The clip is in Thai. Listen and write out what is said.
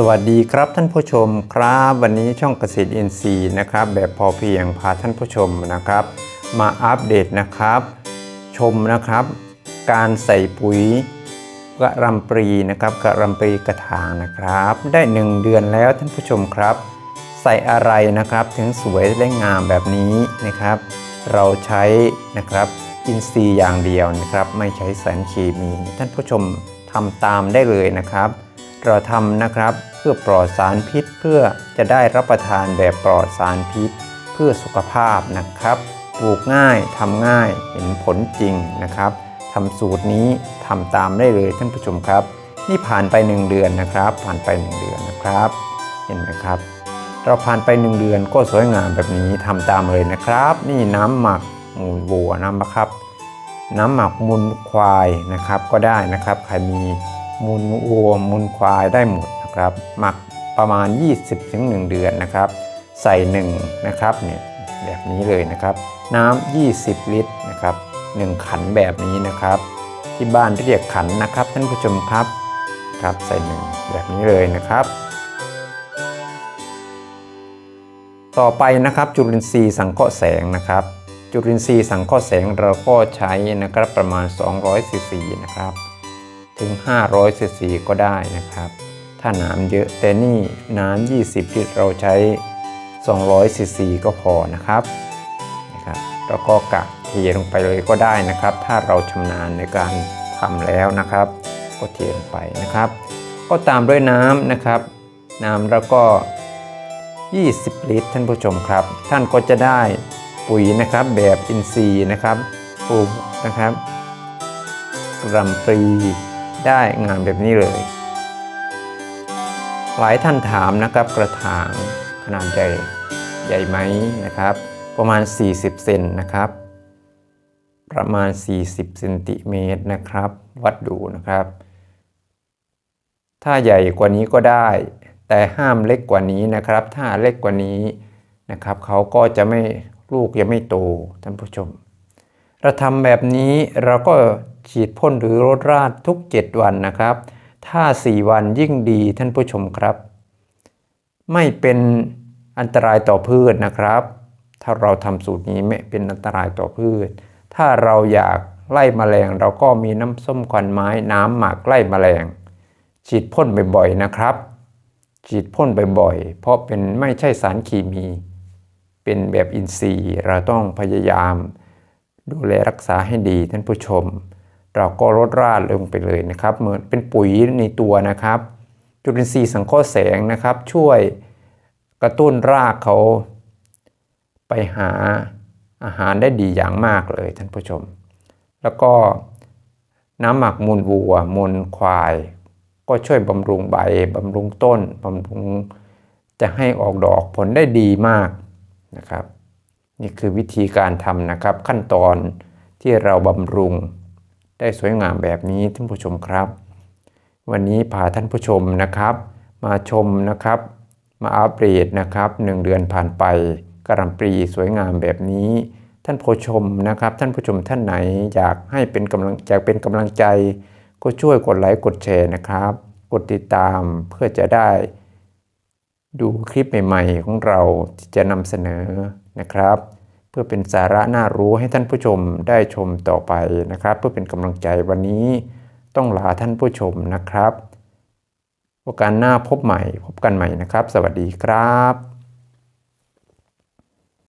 สวัสดีครับท่านผู้ชมครับ วันนี้ช่องเกษตรอินทรีย์นะครับ แบบพอเพียงพาท่านผู้ชมนะครับ มาอัปเดตนะครับ ชมนะครับ การใส่ปุ๋ยกระหลำปรีนะครับกระหลำปรีกระถางนะครับ ได้ 1 เดือนแล้วท่านผู้ชมครับ ใส่อะไรนะครับถึงสวยและงามแบบนี้นะครับ เราใช้นะครับอินทรีย์อย่างเดียวนะครับ ไม่ใช้สารเคมีท่านผู้ชมทำตามได้เลยนะครับ เราทำนะครับ เพื่อปลอดสารพิษเพื่อจะได้รับประทานแบบปลอดสารพิษ เพื่อสุขภาพนะครับ ปลูกง่ายทำง่ายเห็นผลจริงนะครับทำสูตรนี้ทำตามได้เลยท่านผู้ชมครับ นี่ผ่านไป 1 เดือนนะครับ ผ่านไป 1 เดือนนะครับ เห็นไหมครับ เราผ่านไป 1 เดือนก็สวยงามแบบนี้ทำตามเลยนะครับ นี่น้ำหมักมูลวัวน้ำมะครับ น้ำหมักมูลควายนะครับก็ได้นะครับใครมี มูลวัวมูลควายได้หมดนะครับ หมักประมาณ 20-1ถึง1เดือนนะครับ ใส่1นะครับเนี่ยแบบนี้เลยนะครับ น้ำ 20 ลิตรนะครับ 1 ขันแบบนี้นะครับ ที่บ้านเรียกขันนะครับท่านผู้ชมครับครับใส่หนึ่งแบบนี้เลยนะครับ ต่อไปนะครับจุลินทรีย์สังเคราะห์แสงนะครับ จุลินทรีย์สังเคราะห์แสงเราก็ใช้นะครับประมาณ 200ซีซีนะครับ ถึง 500ซีซีก็ได้นะครับ ถ้าน้ำเยอะแต่นี่น้ำ 20 ลิตรเราใช้ 200ซีซีก็พอนะครับนะครับแล้วก็กะเทลงไปเลยก็ได้นะครับ ถ้าเราชำนาญในการทำแล้วนะครับ ก็เทลงไปนะครับ ก็ตามด้วยน้ำนะครับ น้ำแล้วก็ 20 ลิตร ท่านผู้ชมครับ ท่านก็จะได้ปุ๋ยนะครับแบบอินทรีย์นะครับปลูกนะครับรำปรี ได้งามแบบนี้เลย หลายท่านถามนะครับกระถางขนาดใหญ่ใหญ่ไหมนะครับ ประมาณ 40 เซนนะครับ ประมาณ 40เซนติเมตรนะครับ วัดดูนะครับ ถ้าใหญ่กว่านี้ก็ได้ แต่ห้ามเล็กกว่านี้นะครับ ถ้าเล็กกว่านี้นะครับเขาก็จะไม่ลูกยังไม่โตท่านผู้ชม เราทำแบบนี้เราก็ ฉีดพ่นหรือรดราดทุก 7 วันนะครับ ถ้า 4 วันยิ่งดีท่านผู้ชมครับ ไม่เป็นอันตรายต่อพืชนะครับ ถ้าเราทำสูตรนี้ไม่เป็นอันตรายต่อพืช ถ้าเราอยากไล่แมลงเราก็มีน้ำส้มควันไม้น้ำหมักไล่แมลง ฉีดพ่นบ่อยๆนะครับ ฉีดพ่นบ่อยๆ เพราะเป็นไม่ใช่สารเคมี เป็นแบบอินทรีย์เราต้องพยายามดูแลรักษาให้ดีท่านผู้ชม เราก็ลดราดลงไปเลยนะครับ เหมือนเป็นปุ๋ยในตัวนะครับ จุลินทรีย์สังเคราะห์แสงนะครับ ช่วยกระตุ้นรากเขาไปหาอาหารได้ดีอย่างมากเลยท่านผู้ชม แล้วก็น้ำหมักมูลวัวมูลควาย ก็ช่วยบำรุงใบบำรุงต้นบำรุงจะให้ออกดอกผลได้ดีมากนะครับ นี่คือวิธีการทำนะครับขั้นตอนที่เราบำรุง ได้สวยงามแบบนี้ท่านผู้ชมครับ วันนี้พาท่านผู้ชมนะครับ มาชมนะครับ มาอัปเดตนะครับหนึ่งเดือนผ่านไปกระหลำปรีสวยงามแบบนี้ ท่านผู้ชมนะครับ ท่านผู้ชมท่านไหนอยากให้เป็นกำลังอยากเป็นกำลังใจ ก็ช่วยกดไลค์กดแชร์นะครับ กดติดตามเพื่อจะได้ ดูคลิปใหม่ ๆ ของเราที่จะนำเสนอนะครับ เพื่อเป็นสาระน่ารู้ให้ท่านผู้ชมได้ชมต่อไปนะครับ เพื่อเป็นกำลังใจวันนี้ต้องลาท่านผู้ชมนะครับโอกาสหน้าพบใหม่ พบกันใหม่นะครับ สวัสดีครับ